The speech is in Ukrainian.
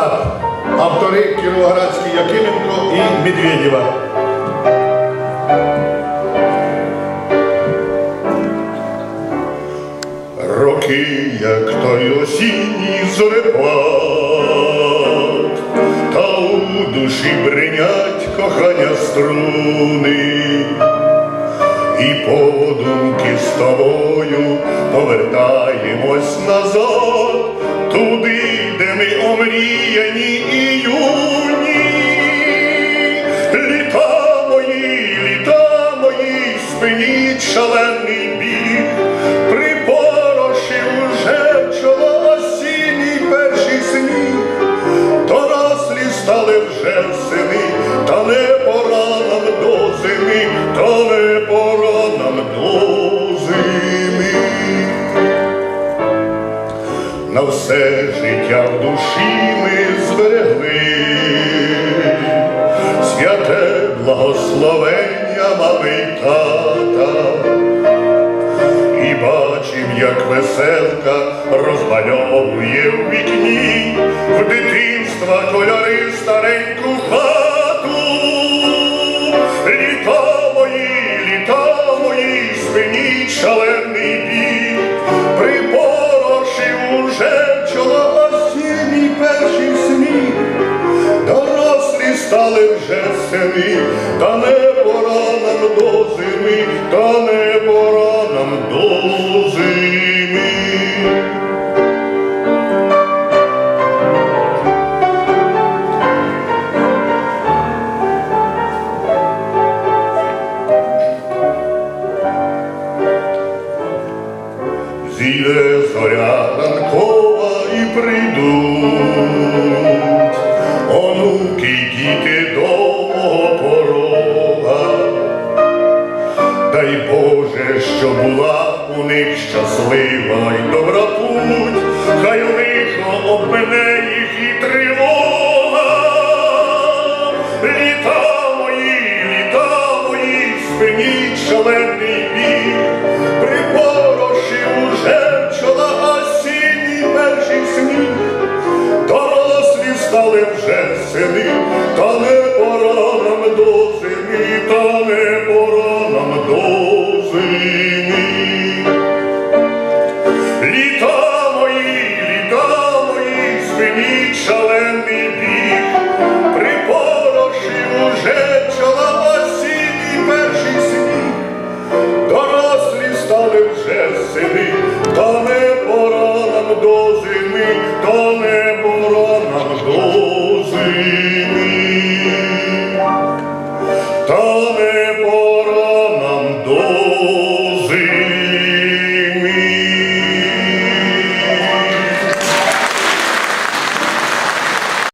Салат. Автори Кіровоградський Якименко і Медведєва. Роки, як той осінній зорепад, та у душі бринять кохання струни, і подумки з тобою повертаємось назад, туди, де ми омріяні і юні. Літа мої, літа мої, спиніть шалений біг, припорошив уже чоло осінній перший сніг, дорослі стали вже сини, На все життя в душі ми зберегли святе благословення мами й тата. І бачим, як веселка розмальовує в вікні в дитинства кольори стареньку хату. Літа мої, літа мої, спиніть шалений біг, стали вже сини, та не пора нам до зими, та не пора нам до зими. Зійде зоря ранкова і прийдуть Боже, що була у них щаслива й добра путь, хай лихо обмене їх і тривога. Літа мої, літа мої, спиніть шалений біг, припорошив уже чола осінній перший сніг. Дорослі стали вже сини, та не шалений біг, припорошив уже чола осінній перший сніг. Дорослі стали вже сини, та не пора нам до зими, та не пора нам до зими. Та не пора до